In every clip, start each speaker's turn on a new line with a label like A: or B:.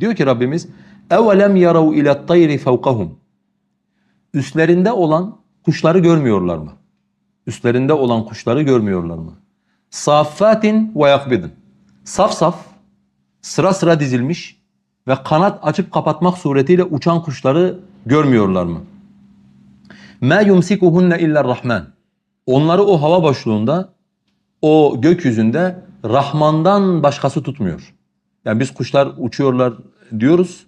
A: Diyor ki Rabbimiz اَوَلَمْ يَرَوْا اِلَى الطَّيْرِ فَوْقَهُمْ Üstlerinde olan kuşları görmüyorlar mı? Üstlerinde olan kuşları görmüyorlar mı? Saffatin ve yakbidin. Saf saf, sıra sıra dizilmiş ve kanat açıp kapatmak suretiyle uçan kuşları görmüyorlar mı? مَا يُمْسِكُهُنَّ اِلَّا الرَّحْمَنِ Onları o hava boşluğunda, o gökyüzünde Rahman'dan başkası tutmuyor. Yani biz kuşlar uçuyorlar diyoruz.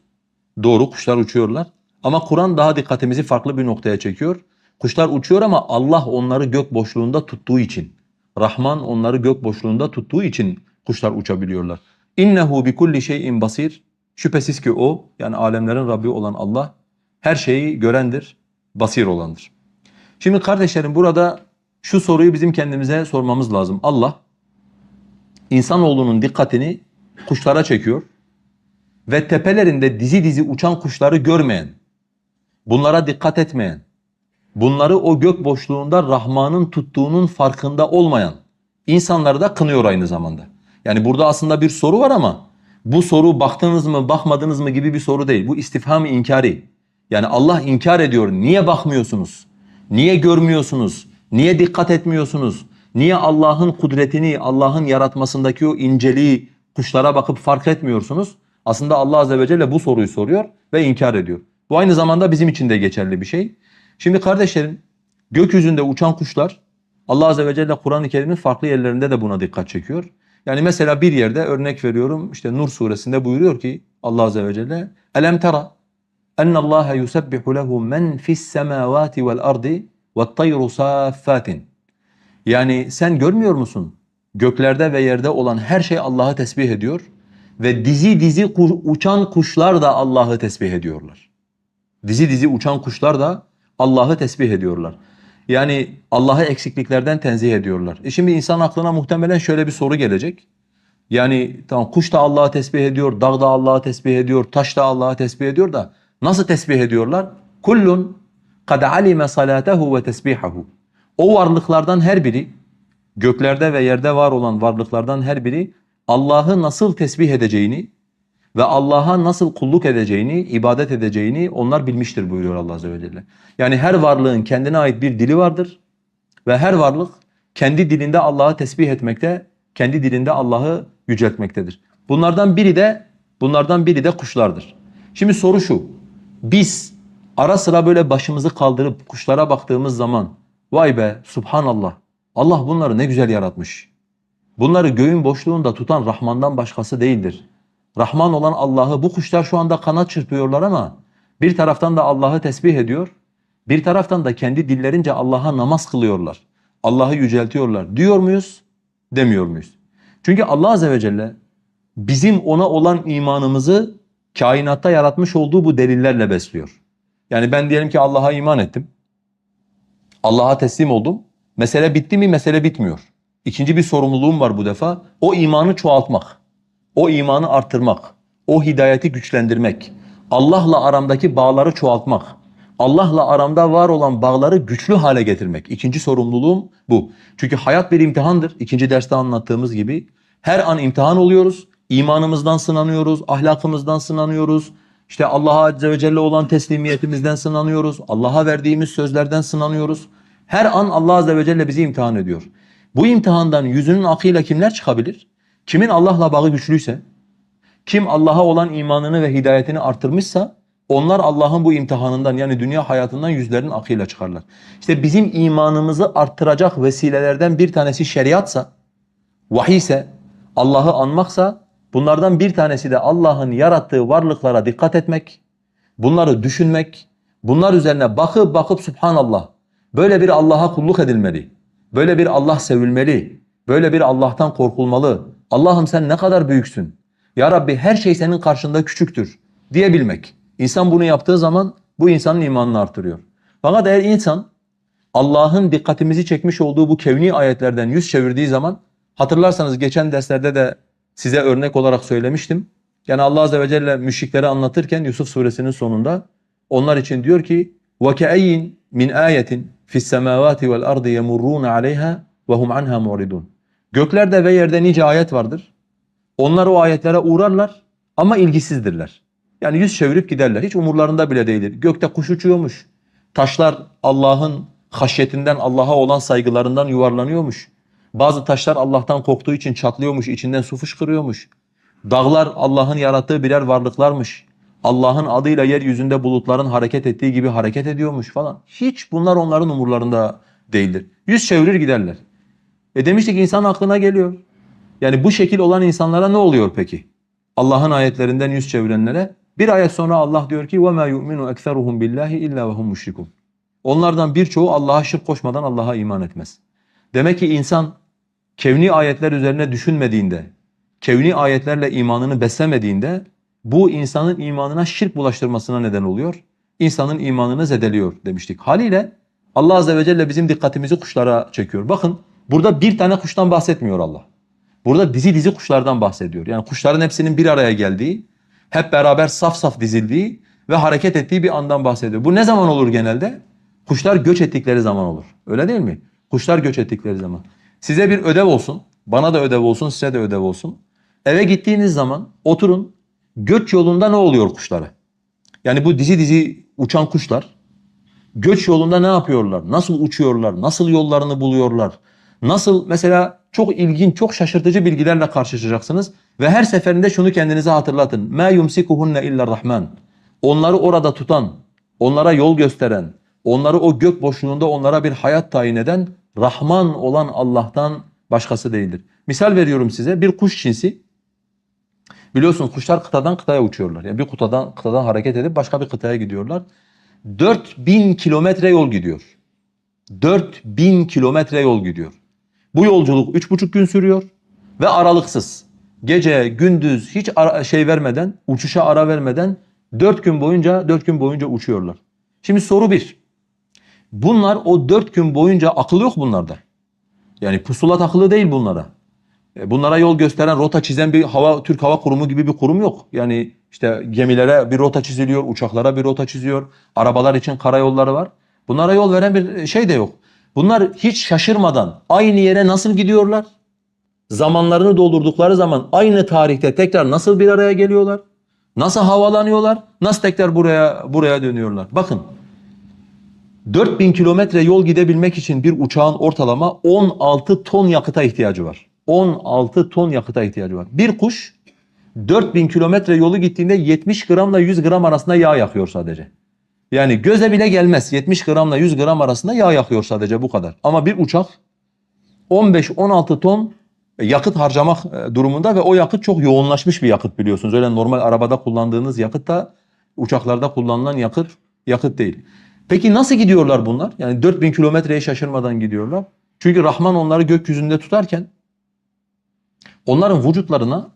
A: Doğru kuşlar uçuyorlar. Ama Kur'an daha dikkatimizi farklı bir noktaya çekiyor. Kuşlar uçuyor ama Allah onları gök boşluğunda tuttuğu için. Rahman onları gök boşluğunda tuttuğu için kuşlar uçabiliyorlar. İnnehu bi kulli şeyin basir. Şüphesiz ki o yani alemlerin Rabbi olan Allah her şeyi görendir, basir olandır. Şimdi kardeşlerim burada şu soruyu bizim kendimize sormamız lazım. Allah insanoğlunun dikkatini kuşlara çekiyor ve tepelerinde dizi dizi uçan kuşları görmeyen, bunlara dikkat etmeyen, bunları o gök boşluğunda Rahman'ın tuttuğunun farkında olmayan insanları da kınıyor aynı zamanda. Yani burada aslında bir soru var ama bu soru baktınız mı bakmadınız mı gibi bir soru değil. Bu istifham inkari. Yani Allah inkar ediyor. Niye bakmıyorsunuz? Niye görmüyorsunuz? Niye dikkat etmiyorsunuz? Niye Allah'ın kudretini, Allah'ın yaratmasındaki o inceliği kuşlara bakıp fark etmiyorsunuz? Aslında Allah Azze ve Celle bu soruyu soruyor ve inkar ediyor. Bu aynı zamanda bizim için de geçerli bir şey. Şimdi kardeşlerim, gökyüzünde uçan kuşlar Allah Azze ve Celle Kur'an-ı Kerim'in farklı yerlerinde de buna dikkat çekiyor. Yani mesela bir yerde örnek veriyorum işte Nur suresinde buyuruyor ki Allah Azze ve Celle Elem tera enne Allah yusabbihu lehu men fis semavati vel ardi ve tayru saffatin. Yani sen görmüyor musun? Göklerde ve yerde olan her şey Allah'ı tesbih ediyor ve dizi dizi ku- uçan kuşlar da Allah'ı tesbih ediyorlar. Dizi dizi uçan kuşlar da Allah'ı tesbih ediyorlar. Yani Allah'ı eksikliklerden tenzih ediyorlar. E şimdi insan aklına muhtemelen şöyle bir soru gelecek. Yani tamam kuş da Allah'ı tesbih ediyor, dağ da Allah'ı tesbih ediyor, taş da Allah'ı tesbih ediyor da nasıl tesbih ediyorlar? Kullun kad alime salatehu ve tesbihahu. O varlıklardan her biri göklerde ve yerde var olan varlıklardan her biri Allah'ı nasıl tesbih edeceğini ve Allah'a nasıl kulluk edeceğini, ibadet edeceğini onlar bilmiştir buyuruyor Allah Azze ve Celle. Yani her varlığın kendine ait bir dili vardır ve her varlık kendi dilinde Allah'ı tesbih etmekte, kendi dilinde Allah'ı yüceltmektedir. Bunlardan biri de bunlardan biri de kuşlardır. Şimdi soru şu. Biz ara sıra böyle başımızı kaldırıp kuşlara baktığımız zaman vay be subhanallah. Allah bunları ne güzel yaratmış. Bunları göğün boşluğunda tutan Rahman'dan başkası değildir. Rahman olan Allah'ı bu kuşlar şu anda kanat çırpıyorlar ama bir taraftan da Allah'ı tesbih ediyor. Bir taraftan da kendi dillerince Allah'a namaz kılıyorlar. Allah'ı yüceltiyorlar. Diyor muyuz? Demiyor muyuz? Çünkü Allah Azze ve Celle bizim ona olan imanımızı kainatta yaratmış olduğu bu delillerle besliyor. Yani ben diyelim ki Allah'a iman ettim. Allah'a teslim oldum. Mesele bitti mi? Mesele bitmiyor. İkinci bir sorumluluğum var bu defa. O imanı çoğaltmak. O imanı arttırmak. O hidayeti güçlendirmek. Allah'la aramdaki bağları çoğaltmak. Allah'la aramda var olan bağları güçlü hale getirmek. İkinci sorumluluğum bu. Çünkü hayat bir imtihandır. İkinci derste anlattığımız gibi. Her an imtihan oluyoruz. İmanımızdan sınanıyoruz, ahlakımızdan sınanıyoruz. İşte Allah'a Azze ve Celle olan teslimiyetimizden sınanıyoruz. Allah'a verdiğimiz sözlerden sınanıyoruz. Her an Allah Azze ve Celle bizi imtihan ediyor. Bu imtihandan yüzünün akıyla kimler çıkabilir? Kimin Allah'la bağı güçlüyse, kim Allah'a olan imanını ve hidayetini artırmışsa onlar Allah'ın bu imtihanından yani dünya hayatından yüzlerinin akıyla çıkarlar. İşte bizim imanımızı arttıracak vesilelerden bir tanesi şeriatsa, vahiy ise, Allah'ı anmaksa bunlardan bir tanesi de Allah'ın yarattığı varlıklara dikkat etmek, bunları düşünmek, bunlar üzerine bakıp bakıp subhanallah böyle bir Allah'a kulluk edilmeli. Böyle bir Allah sevilmeli. Böyle bir Allah'tan korkulmalı. Allah'ım sen ne kadar büyüksün. Ya Rabbi her şey senin karşında küçüktür diyebilmek. İnsan bunu yaptığı zaman bu insanın imanını artırıyor. Fakat eğer insan Allah'ın dikkatimizi çekmiş olduğu bu kevni ayetlerden yüz çevirdiği zaman hatırlarsanız geçen derslerde de size örnek olarak söylemiştim. Yani Allah Azze ve Celle müşrikleri anlatırken Yusuf suresinin sonunda onlar için diyor ki وَكَأَيِّن min ayetin fis semavati vel ardı yemurrun aleyha ve hum anha muridun. Göklerde ve yerde nice ayet vardır. Onlar o ayetlere uğrarlar ama ilgisizdirler. Yani yüz çevirip giderler. Hiç umurlarında bile değildir. Gökte kuş uçuyormuş. Taşlar Allah'ın haşyetinden, Allah'a olan saygılarından yuvarlanıyormuş. Bazı taşlar Allah'tan korktuğu için çatlıyormuş, içinden su fışkırıyormuş. Dağlar Allah'ın yarattığı birer varlıklarmış. Allah'ın adıyla yeryüzünde bulutların hareket ettiği gibi hareket ediyormuş falan. Hiç bunlar onların umurlarında değildir. Yüz çevirir giderler. E demiştik insan aklına geliyor. Yani bu şekil olan insanlara ne oluyor peki? Allah'ın ayetlerinden yüz çevirenlere bir ayet sonra Allah diyor ki وَمَا يُؤْمِنُ اَكْثَرُهُمْ بِاللّٰهِ اِلَّا وَهُمْ مُشْرِكُونَ Onlardan birçoğu Allah'a şirk koşmadan Allah'a iman etmez. Demek ki insan kevni ayetler üzerine düşünmediğinde, kevni ayetlerle imanını beslemediğinde bu insanın imanına şirk bulaştırmasına neden oluyor. İnsanın imanını zedeliyor demiştik. Haliyle Allah Azze ve Celle bizim dikkatimizi kuşlara çekiyor. Bakın burada bir tane kuştan bahsetmiyor Allah. Burada dizi dizi kuşlardan bahsediyor. Yani kuşların hepsinin bir araya geldiği, hep beraber saf saf dizildiği ve hareket ettiği bir andan bahsediyor. Bu ne zaman olur genelde? Kuşlar göç ettikleri zaman olur. Öyle değil mi? Kuşlar göç ettikleri zaman. Size bir ödev olsun, bana da ödev olsun, size de ödev olsun. Eve gittiğiniz zaman oturun, Göç yolunda ne oluyor kuşlara? Yani bu dizi dizi uçan kuşlar göç yolunda ne yapıyorlar? Nasıl uçuyorlar? Nasıl yollarını buluyorlar? Nasıl mesela çok ilginç, çok şaşırtıcı bilgilerle karşılaşacaksınız ve her seferinde şunu kendinize hatırlatın. Ma yumsikuhunne illa rahman. Onları orada tutan, onlara yol gösteren, onları o gök boşluğunda onlara bir hayat tayin eden Rahman olan Allah'tan başkası değildir. Misal veriyorum size bir kuş cinsi Biliyorsunuz kuşlar kıtadan kıtaya uçuyorlar. Yani bir kıtadan, kıtadan hareket edip başka bir kıtaya gidiyorlar. 4000 kilometre yol gidiyor. 4000 kilometre yol gidiyor. Bu yolculuk üç buçuk gün sürüyor ve aralıksız. Gece, gündüz hiç şey vermeden, uçuşa ara vermeden dört gün boyunca dört gün boyunca uçuyorlar. Şimdi soru bir. Bunlar o dört gün boyunca akıl yok bunlarda. Yani pusula takılı değil bunlara. E, Bunlara yol gösteren, rota çizen bir hava Türk Hava Kurumu gibi bir kurum yok. Yani işte gemilere bir rota çiziliyor, uçaklara bir rota çiziyor, arabalar için karayolları var. Bunlara yol veren bir şey de yok. Bunlar hiç şaşırmadan aynı yere nasıl gidiyorlar? Zamanlarını doldurdukları zaman aynı tarihte tekrar nasıl bir araya geliyorlar? Nasıl havalanıyorlar? Nasıl tekrar buraya buraya dönüyorlar? Bakın 4000 kilometre yol gidebilmek için bir uçağın ortalama 16 ton yakıta ihtiyacı var. 16 ton yakıta ihtiyacı var. Bir kuş 4000 kilometre yolu gittiğinde 70 gramla 100 gram arasında yağ yakıyor sadece. Yani göze bile gelmez. 70 gramla 100 gram arasında yağ yakıyor sadece bu kadar. Ama bir uçak 15-16 ton yakıt harcamak e, durumunda ve o yakıt çok yoğunlaşmış bir yakıt biliyorsunuz. Öyle normal arabada kullandığınız yakıt da uçaklarda kullanılan yakıt yakıt değil. Peki nasıl gidiyorlar bunlar? Yani 4000 kilometreye şaşırmadan gidiyorlar. Çünkü Rahman onları gökyüzünde tutarken onların vücutlarına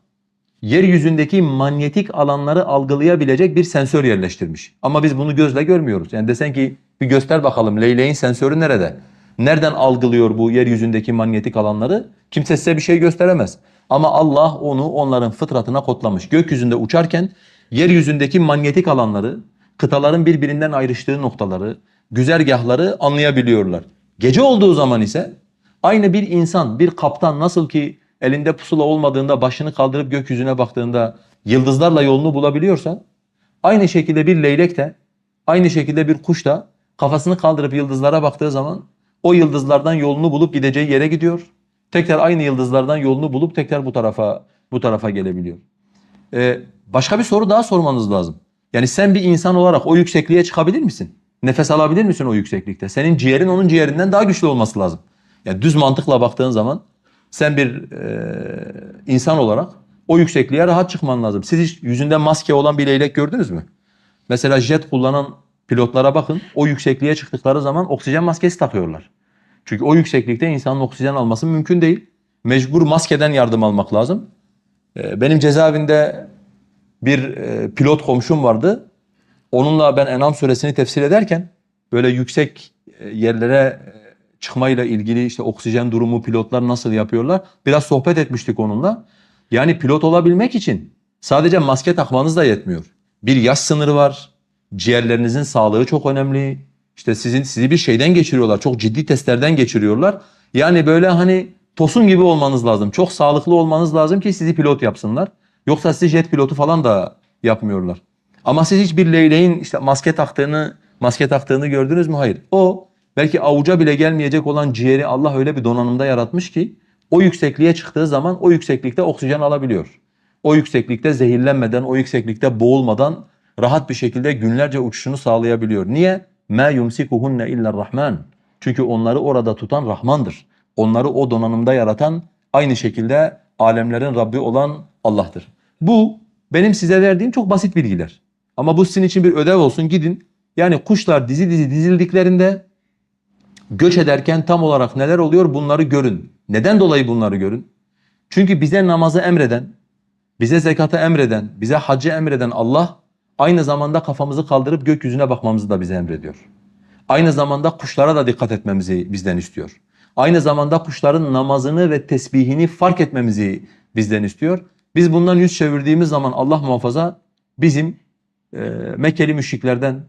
A: yeryüzündeki manyetik alanları algılayabilecek bir sensör yerleştirmiş. Ama biz bunu gözle görmüyoruz. Yani desen ki bir göster bakalım leyleğin sensörü nerede? Nereden algılıyor bu yeryüzündeki manyetik alanları? Kimse size bir şey gösteremez. Ama Allah onu onların fıtratına kodlamış. Gökyüzünde uçarken yeryüzündeki manyetik alanları, kıtaların birbirinden ayrıştığı noktaları, güzergahları anlayabiliyorlar. Gece olduğu zaman ise aynı bir insan, bir kaptan nasıl ki elinde pusula olmadığında başını kaldırıp gökyüzüne baktığında yıldızlarla yolunu bulabiliyorsa aynı şekilde bir leylek de aynı şekilde bir kuş da kafasını kaldırıp yıldızlara baktığı zaman o yıldızlardan yolunu bulup gideceği yere gidiyor. Tekrar aynı yıldızlardan yolunu bulup tekrar bu tarafa bu tarafa gelebiliyor. Ee, başka bir soru daha sormanız lazım. Yani sen bir insan olarak o yüksekliğe çıkabilir misin? Nefes alabilir misin o yükseklikte? Senin ciğerin onun ciğerinden daha güçlü olması lazım. Yani düz mantıkla baktığın zaman sen bir e, insan olarak o yüksekliğe rahat çıkman lazım. Siz hiç yüzünde maske olan bir leylek gördünüz mü? Mesela jet kullanan pilotlara bakın. O yüksekliğe çıktıkları zaman oksijen maskesi takıyorlar. Çünkü o yükseklikte insanın oksijen alması mümkün değil. Mecbur maskeden yardım almak lazım. E, benim cezaevinde bir e, pilot komşum vardı. Onunla ben Enam suresini tefsir ederken böyle yüksek e, yerlere çıkmayla ilgili işte oksijen durumu pilotlar nasıl yapıyorlar biraz sohbet etmiştik onunla. Yani pilot olabilmek için sadece maske takmanız da yetmiyor. Bir yaş sınırı var. Ciğerlerinizin sağlığı çok önemli. İşte sizin sizi bir şeyden geçiriyorlar. Çok ciddi testlerden geçiriyorlar. Yani böyle hani tosun gibi olmanız lazım. Çok sağlıklı olmanız lazım ki sizi pilot yapsınlar. Yoksa sizi jet pilotu falan da yapmıyorlar. Ama siz hiçbir leyleğin işte maske taktığını maske taktığını gördünüz mü? Hayır. O belki avuca bile gelmeyecek olan ciğeri Allah öyle bir donanımda yaratmış ki o yüksekliğe çıktığı zaman o yükseklikte oksijen alabiliyor. O yükseklikte zehirlenmeden, o yükseklikte boğulmadan rahat bir şekilde günlerce uçuşunu sağlayabiliyor. Niye? مَا يُمْسِكُهُنَّ اِلَّا الرَّحْمَنِ Çünkü onları orada tutan Rahmandır. Onları o donanımda yaratan aynı şekilde alemlerin Rabbi olan Allah'tır. Bu benim size verdiğim çok basit bilgiler. Ama bu sizin için bir ödev olsun gidin. Yani kuşlar dizi dizi dizildiklerinde göç ederken tam olarak neler oluyor bunları görün. Neden dolayı bunları görün? Çünkü bize namazı emreden, bize zekatı emreden, bize haccı emreden Allah aynı zamanda kafamızı kaldırıp gökyüzüne bakmamızı da bize emrediyor. Aynı zamanda kuşlara da dikkat etmemizi bizden istiyor. Aynı zamanda kuşların namazını ve tesbihini fark etmemizi bizden istiyor. Biz bundan yüz çevirdiğimiz zaman Allah muhafaza bizim e, Mekkeli müşriklerden,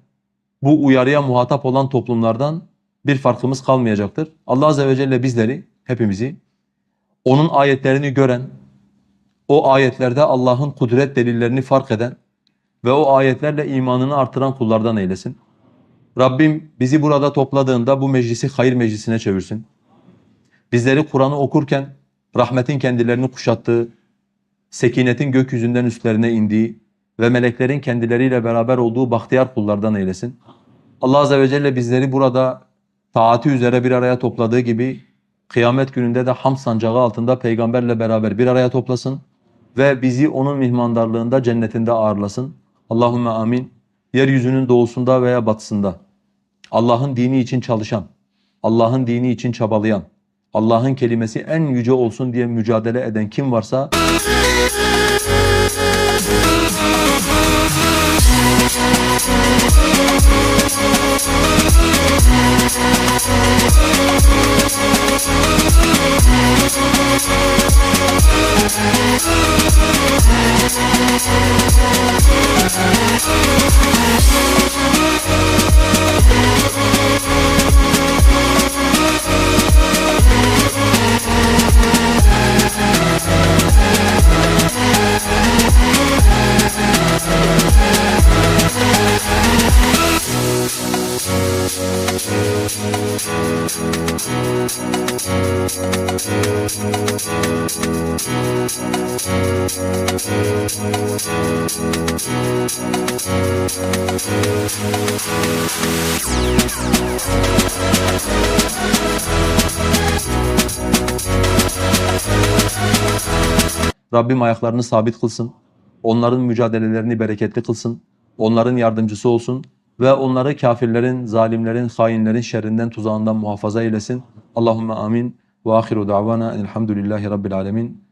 A: bu uyarıya muhatap olan toplumlardan bir farkımız kalmayacaktır. Allah Azze ve Celle bizleri, hepimizi onun ayetlerini gören, o ayetlerde Allah'ın kudret delillerini fark eden ve o ayetlerle imanını artıran kullardan eylesin. Rabbim bizi burada topladığında bu meclisi hayır meclisine çevirsin. Bizleri Kur'an'ı okurken rahmetin kendilerini kuşattığı, sekinetin gökyüzünden üstlerine indiği ve meleklerin kendileriyle beraber olduğu bahtiyar kullardan eylesin. Allah Azze ve Celle bizleri burada taati üzere bir araya topladığı gibi kıyamet gününde de ham sancağı altında peygamberle beraber bir araya toplasın ve bizi onun mihmandarlığında cennetinde ağırlasın. Allahümme amin. Yeryüzünün doğusunda veya batısında Allah'ın dini için çalışan, Allah'ın dini için çabalayan, Allah'ın kelimesi en yüce olsun diye mücadele eden kim varsa Rabbim ayaklarını sabit kılsın. Onların mücadelelerini bereketli kılsın. Onların yardımcısı olsun ve onları kafirlerin, zalimlerin, hainlerin şerrinden, tuzağından muhafaza eylesin. Allahumme amin. Ve ahiru davana elhamdülillahi rabbil alemin.